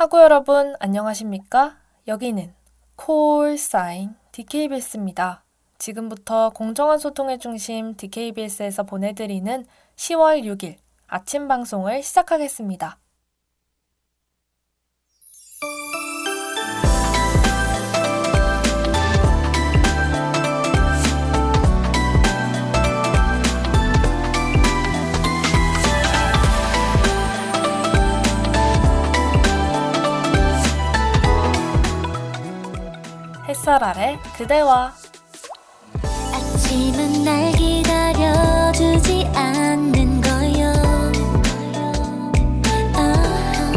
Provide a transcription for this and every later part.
하고 여러분 안녕하십니까? 여기는 콜사인 DKBS입니다. 지금부터 공정한 소통의 중심 DKBS에서 보내드리는 10월 6일 아침 방송을 시작하겠습니다. 햇살 아래 그대와 아침은 날 기다려주지 않는 거요. 아,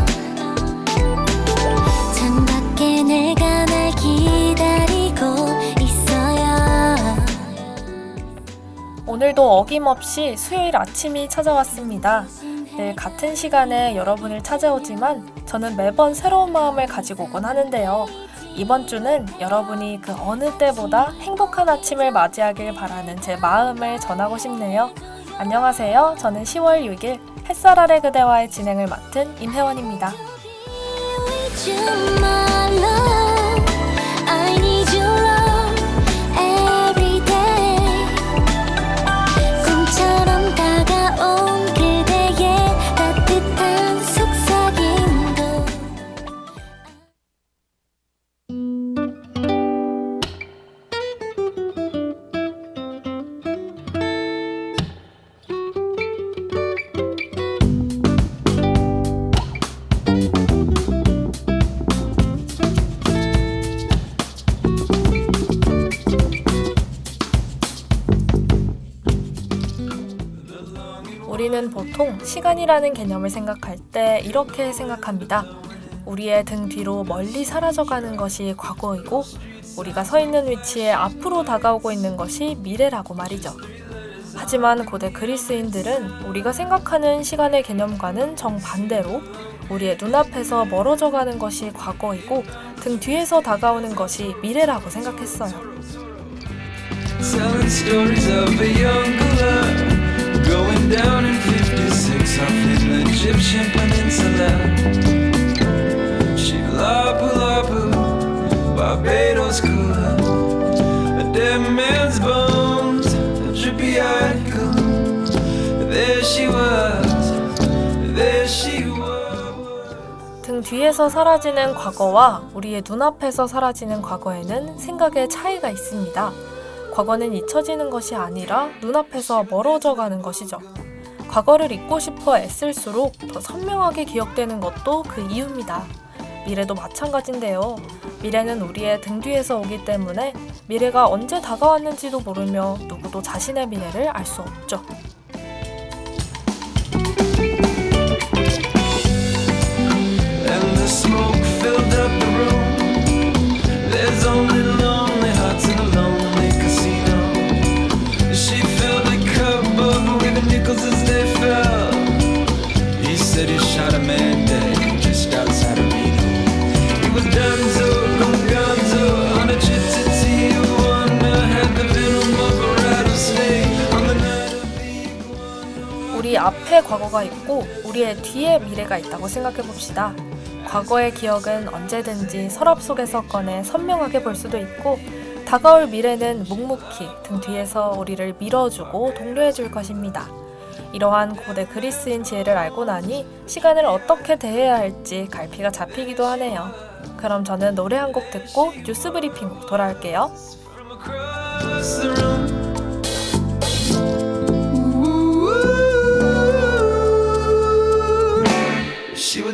창밖에 내가 날 기다리고 있어요. 오늘도 어김없이 수요일 아침이 찾아왔습니다. 늘 같은 시간에 여러분을 찾아오지만 저는 매번 새로운 마음을 가지고 오곤 하는데요. 이번 주는 여러분이 그 어느 때보다 행복한 아침을 맞이하길 바라는 제 마음을 전하고 싶네요. 안녕하세요. 저는 10월 6일 햇살 아래 그대와의 진행을 맡은 임혜원입니다. 우리는 보통 시간이라는 개념을 생각할 때 이렇게 생각합니다. 우리의 등 뒤로 멀리 사라져가는 것이 과거이고 우리가 서 있는 위치에 앞으로 다가오고 있는 것이 미래라고 말이죠. 하지만 고대 그리스인들은 우리가 생각하는 시간의 개념과는 정반대로 우리의 눈앞에서 멀어져 가는 것이 과거이고 등 뒤에서 다가오는 것이 미래라고 생각했어요. Down in 56 off in the Egyptian peninsula Lapu Lapu, Barbados cooler A dead man's bones, a drippy article There she was, there she was 등 뒤에서 사라지는 과거와 우리의 눈앞에서 사라지는 과거에는 생각의 차이가 있습니다. 과거는 잊혀지는 것이 아니라 눈앞에서 멀어져 가는 것이죠. 과거를 잊고 싶어 애쓸수록 더 선명하게 기억되는 것도 그 이유입니다. 미래도 마찬가지인데요. 미래는 우리의 등 뒤에서 오기 때문에 미래가 언제 다가왔는지도 모르며 누구도 자신의 미래를 알 수 없죠. 앞에 과거가 있고 우리의 뒤에 미래가 있다고 생각해 봅시다. 과거의 기억은 언제든지 서랍 속에서 꺼내 선명하게 볼 수도 있고 다가올 미래는 묵묵히 등 뒤에서 우리를 밀어주고 독려해 줄 것입니다. 이러한 고대 그리스인 지혜를 알고 나니 시간을 어떻게 대해야 할지 갈피가 잡히기도 하네요. 그럼 저는 노래 한 곡 듣고 뉴스 브리핑으로 돌아올게요.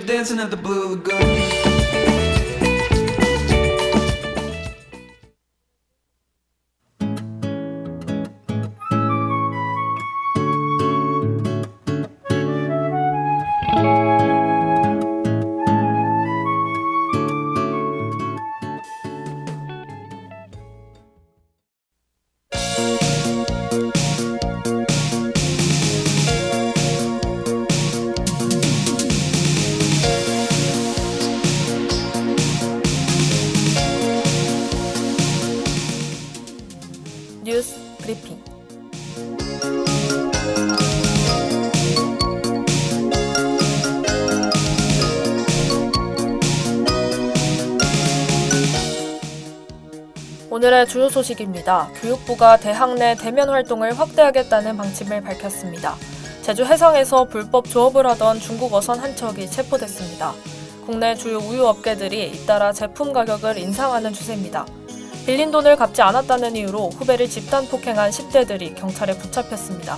Dancing at the Blue Lagoon. 오늘의 주요 소식입니다. 교육부가 대학 내 대면 활동을 확대하겠다는 방침을 밝혔습니다. 제주 해상에서 불법 조업을 하던 중국 어선 한 척이 체포됐습니다. 국내 주요 우유 업계들이 잇따라 제품 가격을 인상하는 추세입니다. 빌린 돈을 갚지 않았다는 이유로 후배를 집단 폭행한 10대들이 경찰에 붙잡혔습니다.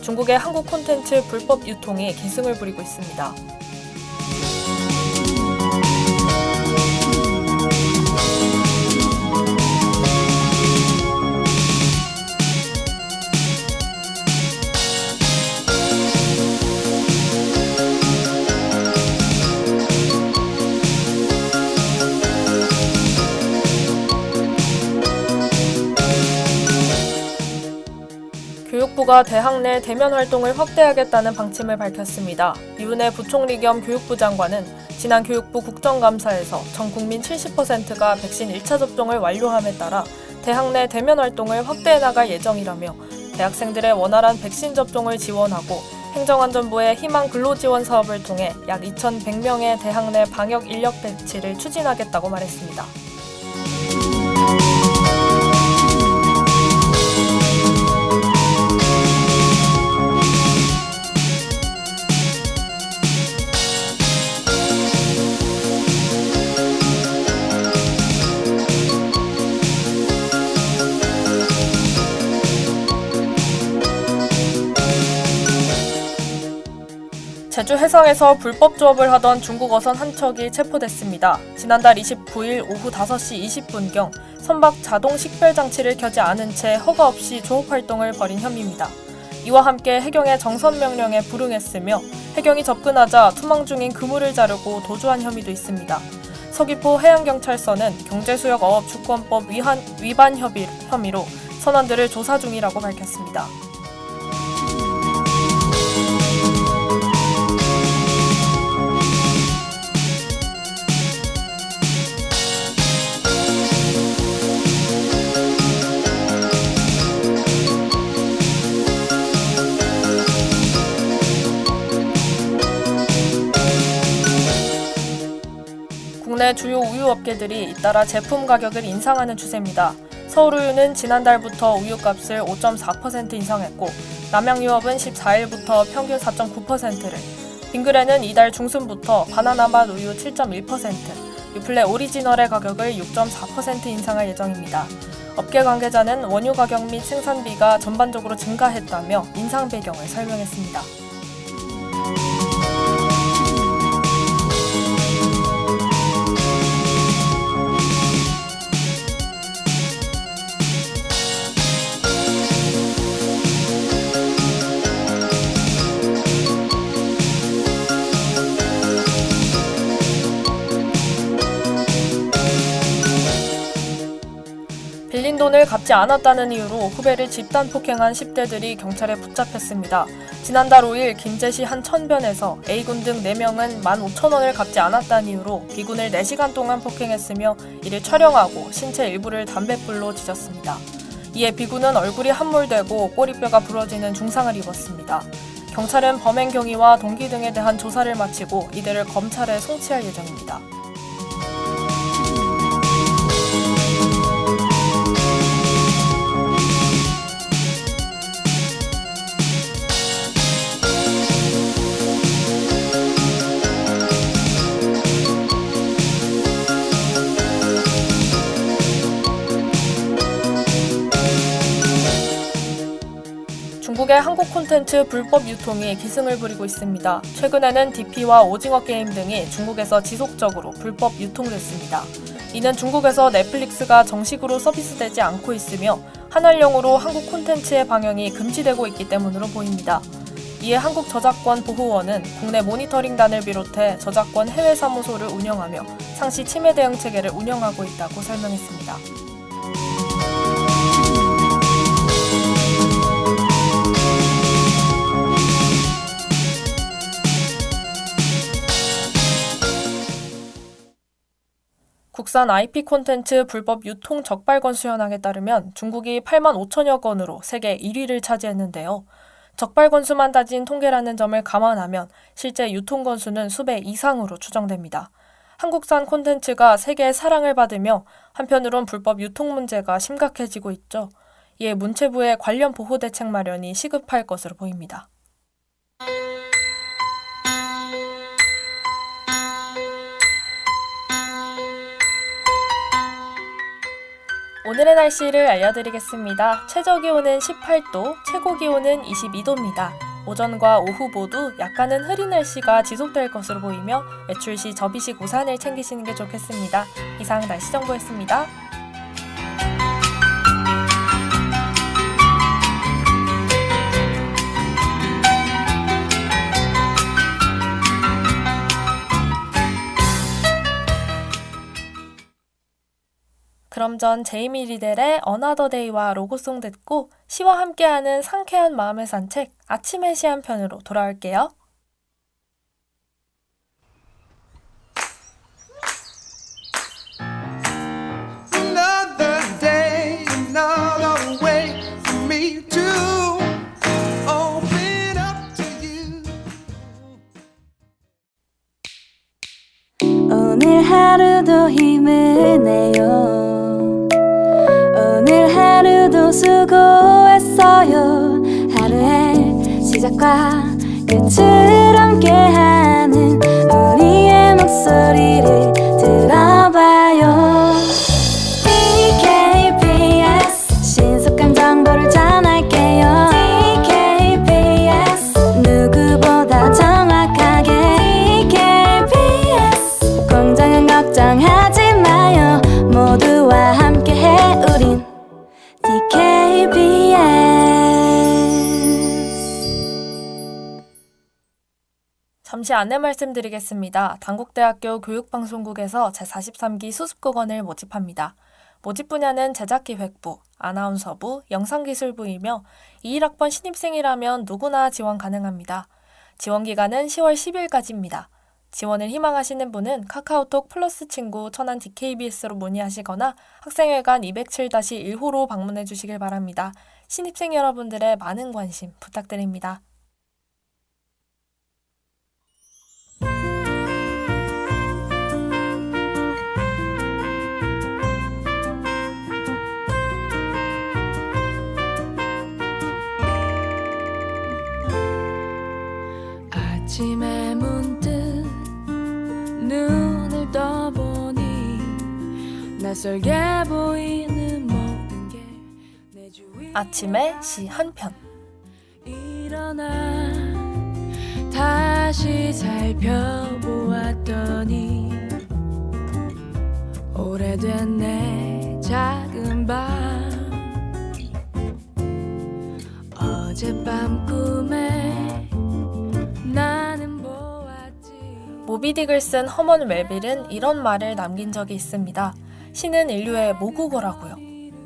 중국의 한국 콘텐츠 불법 유통이 기승을 부리고 있습니다. 교육부가 대학 내 대면 활동을 확대하겠다는 방침을 밝혔습니다. 이은혜 부총리 겸 교육부 장관은 지난 교육부 국정감사에서 전 국민 70%가 백신 1차 접종을 완료함에 따라 대학 내 대면 활동을 확대해 나갈 예정이라며 대학생들의 원활한 백신 접종을 지원하고 행정안전부의 희망 근로지원 사업을 통해 약 2,100명의 대학 내 방역 인력 배치를 추진하겠다고 말했습니다. 제주 해상에서 불법 조업을 하던 중국 어선 한 척이 체포됐습니다. 지난달 29일 오후 5시 20분경 선박 자동 식별 장치를 켜지 않은 채 허가 없이 조업 활동을 벌인 혐의입니다. 이와 함께 해경의 정선 명령에 불응했으며 해경이 접근하자 투망 중인 그물을 자르고 도주한 혐의도 있습니다. 서귀포 해양경찰서는 경제수역 어업 주권법 위한, 위반 혐의로 선원들을 조사 중이라고 밝혔습니다. 업계들이 잇따라 제품 가격을 인상하는 추세입니다. 서울우유는 지난달부터 우유값을 5.4% 인상했고 남양유업은 14일부터 평균 4.9%를, 빙그레는 이달 중순부터 바나나 맛 우유 7.1%, 유플레 오리지널의 가격을 6.4% 인상할 예정입니다. 업계 관계자는 원유 가격 및 생산비가 전반적으로 증가했다며 인상 배경을 설명했습니다. 돈을 갚지 않았다는 이유로 후배를 집단 폭행한 10대들이 경찰에 붙잡혔습니다. 지난달 5일 김제시 한 천변에서 A군 등 4명은 15,000원을 갚지 않았다는 이유로 B군을 4시간 동안 폭행했으며 이를 촬영하고 신체 일부를 담뱃불로 지졌습니다. 이에 B군은 얼굴이 함몰되고 꼬리뼈가 부러지는 중상을 입었습니다. 경찰은 범행 경위와 동기 등에 대한 조사를 마치고 이들을 검찰에 송치할 예정입니다. 중국의 한국 콘텐츠 불법 유통이 기승을 부리고 있습니다. 최근에는 DP와 오징어 게임 등이 중국에서 지속적으로 불법 유통됐습니다. 이는 중국에서 넷플릭스가 정식으로 서비스되지 않고 있으며 한알령으로 한국 콘텐츠의 방영이 금지되고 있기 때문으로 보입니다. 이에 한국저작권보호원은 국내 모니터링단을 비롯해 저작권 해외 사무소를 운영하며 상시 침해 대응 체계를 운영하고 있다고 설명했습니다. 국산 IP 콘텐츠 불법 유통 적발 건 수현학에 따르면 중국이 8만 5천여 건으로 세계 1위를 차지했는데요. 적발 건수만 따진 통계라는 점을 감안하면 실제 유통 건수는 수배 이상으로 추정됩니다. 한국산 콘텐츠가 세계의 사랑을 받으며 한편으론 불법 유통 문제가 심각해지고 있죠. 이에 문체부의 관련 보호 대책 마련이 시급할 것으로 보입니다. 오늘의 날씨를 알려드리겠습니다. 최저 기온은 18도, 최고 기온은 22도입니다. 오전과 오후 모두 약간은 흐린 날씨가 지속될 것으로 보이며 외출 시 접이 시 우산을 챙기시는 게 좋겠습니다. 이상 날씨 정보였습니다. 그럼 전 제이미 리델의 어나더 데이와 로고송 듣고 시와 함께하는 상쾌한 마음의 산책 아침의 시 한 편으로 돌아올게요. 오늘 하루도 힘을 내요 수고했어요. 하루의 시작과 끝을 함께하는 우리의 목소리를 잠시 안내 말씀드리겠습니다. 단국대학교 교육방송국에서 제43기 수습국원을 모집합니다. 모집 분야는 제작기획부, 아나운서부, 영상기술부이며 21학번 신입생이라면 누구나 지원 가능합니다. 지원 기간은 10월 10일까지입니다. 지원을 희망하시는 분은 카카오톡 플러스 친구 천안 DKBS로 문의하시거나 학생회관 207-1호로 방문해 주시길 바랍니다. 신입생 여러분들의 많은 관심 부탁드립니다. 아침에 시 한 편. 일어나 다시 살펴보았더니 오래된 내 작은 방 어젯밤 꿈에 나는 보았지 모비딕을 쓴 허먼 웰빌은 이런 말을 남긴 적이 있습니다. 시는 인류의 모국어라고요.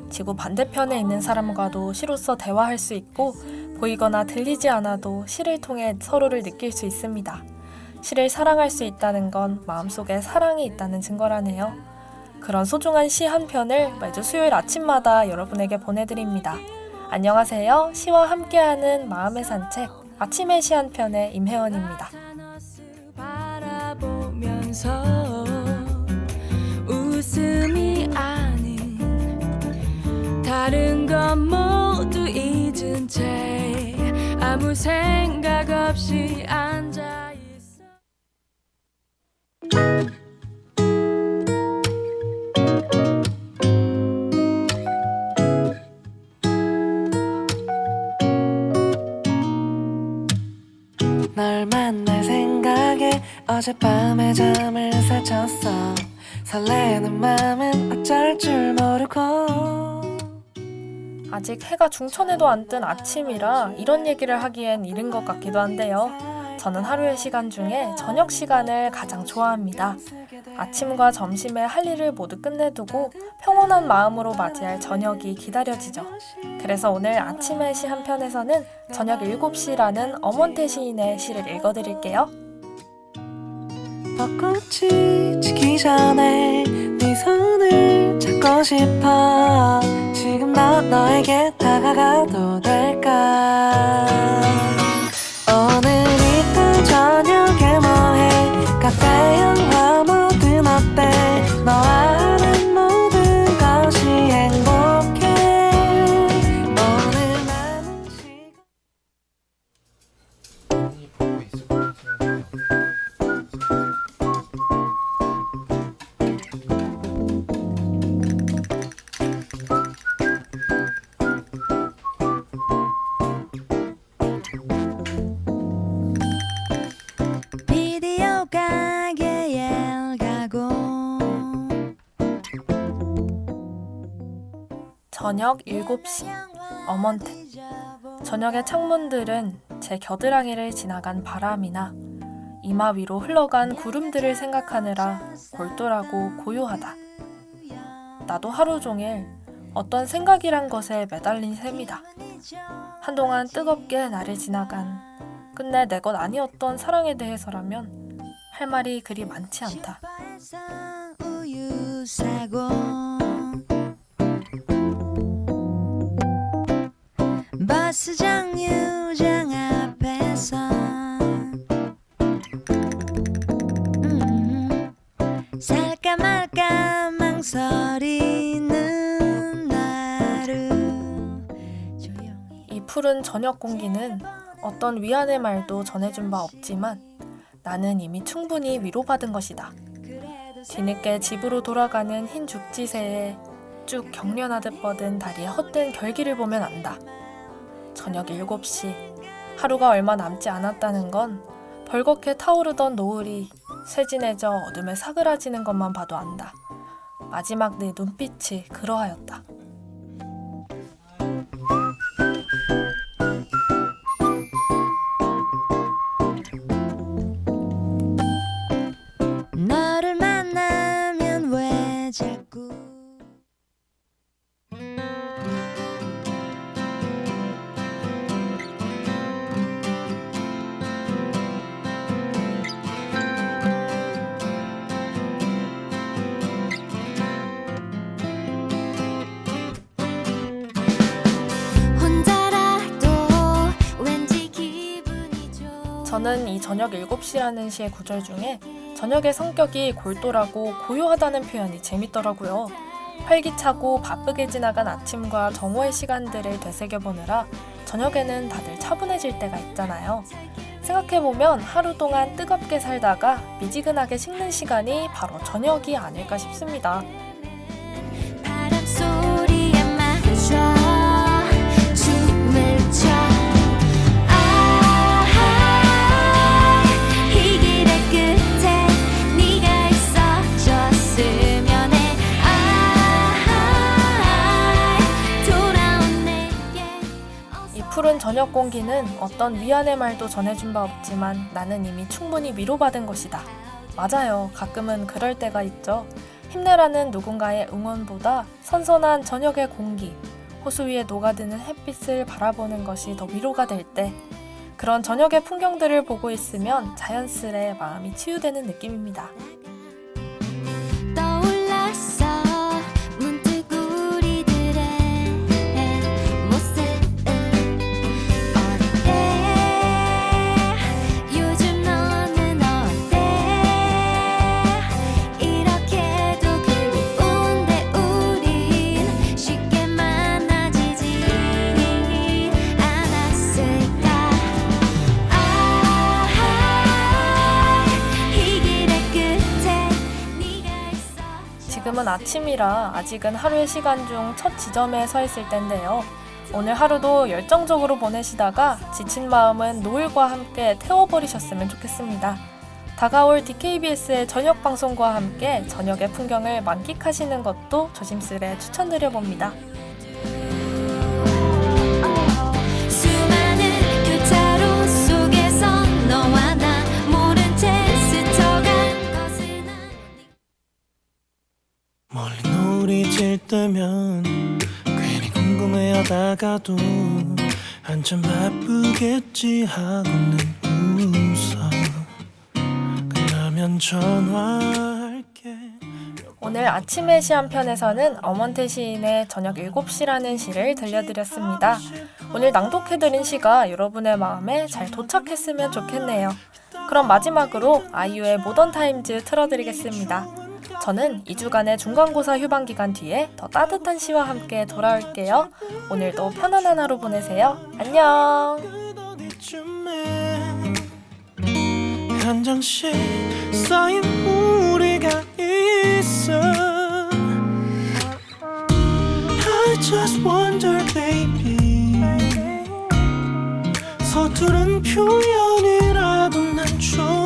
지구 반대편에 있는 사람과도 시로서 대화할 수 있고 보이거나 들리지 않아도 시를 통해 서로를 느낄 수 있습니다. 시를 사랑할 수 있다는 건 마음속에 사랑이 있다는 증거라네요. 그런 소중한 시 한 편을 매주 수요일 아침마다 여러분에게 보내드립니다. 안녕하세요. 시와 함께하는 마음의 산책 아침의 시 한 편의 임혜원입니다. 웃음이 아닌 다른 건 모두 잊은 채 아무 생각 없이 앉아 있어. 널 만날 생각에 설쳤어 설레는 마음은 어쩔 줄 모르고 아직 해가 중천에도 안 뜬 아침이라 이런 얘기를 하기엔 이른 것 같기도 한데요. 저는 하루의 시간 중에 저녁 시간을 가장 좋아합니다. 아침과 점심에 할 일을 모두 끝내두고 평온한 마음으로 맞이할 저녁이 기다려지죠. 그래서 오늘 아침의 시 한 편에서는 저녁 7시라는 엄원태 시인의 시를 읽어드릴게요. 벚꽃이 지기 전에 네 손을 잡고 싶어. 지금 나 너에게 다가가도 될까 저녁 7시 어먼트 저녁의 창문들은 제 겨드랑이를 지나간 바람이나 이마 위로 흘러간 구름들을 생각하느라 골똘하고 고요하다. 나도 하루 종일 어떤 생각이란 것에 매달린 셈이다. 한동안 뜨겁게 나를 지나간 끝내 내 것 아니었던 사랑에 대해서라면 할 말이 그리 많지 않다. 푸른 저녁 공기는 어떤 위안의 말도 전해준 바 없지만 나는 이미 충분히 위로받은 것이다. 뒤늦게 집으로 돌아가는 흰 죽지새에 쭉 경련하듯 뻗은 다리의 헛된 결기를 보면 안다. 저녁 7시 하루가 얼마 남지 않았다는 건 벌겋게 타오르던 노을이 쇠진해져 어둠에 사그라지는 것만 봐도 안다. 마지막 내 눈빛이 그러하였다. 저는 이 저녁 7시라는 시의 구절 중에 저녁의 성격이 골똘하고 고요하다는 표현이 재밌더라고요. 활기차고 바쁘게 지나간 아침과 정오의 시간들을 되새겨보느라 저녁에는 다들 차분해질 때가 있잖아요. 생각해보면 하루 동안 뜨겁게 살다가 미지근하게 식는 시간이 바로 저녁이 아닐까 싶습니다. 저녁 공기는 어떤 위안의 말도 전해준 바 없지만 나는 이미 충분히 위로받은 것이다. 맞아요. 가끔은 그럴 때가 있죠. 힘내라는 누군가의 응원보다 선선한 저녁의 공기, 호수 위에 녹아드는 햇빛을 바라보는 것이 더 위로가 될 때, 그런 저녁의 풍경들을 보고 있으면 자연스레 마음이 치유되는 느낌입니다. 아침이라 아직은 하루의 시간 중 첫 지점에 서 있을 텐데요. 오늘 하루도 열정적으로 보내시다가 지친 마음은 노을과 함께 태워버리셨으면 좋겠습니다. 다가올 DKBS의 저녁 방송과 함께 저녁의 풍경을 만끽하시는 것도 조심스레 추천드려봅니다. 질 때면 괜히 궁금해하다가도 한참 바쁘겠지 하고는 웃어 끝나면 전화할게 오늘 아침의 시한 편에서는 엄원태 시인의 저녁 7시라는 시를 들려드렸습니다. 오늘 낭독해드린 시가 여러분의 마음에 잘 도착했으면 좋겠네요. 그럼 마지막으로 아이유의 모던 타임즈 틀어드리겠습니다. 저는 2주간의 중간고사 휴방 기간 뒤에 더 따뜻한 시와 함께 돌아올게요. 오늘도 편안한 하루 보내세요. 안녕! 서투른 표현이라도 난 좋아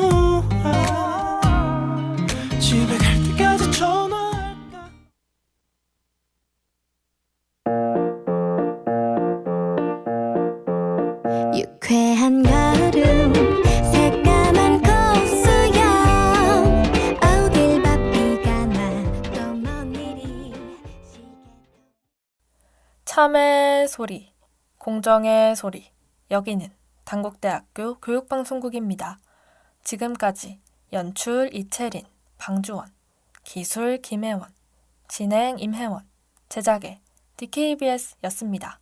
소리, 공정의 소리. 여기는 단국대학교 교육방송국입니다. 지금까지 연출 이채린, 방주원, 기술 김혜원, 진행 임혜원, 제작의 DKBS였습니다.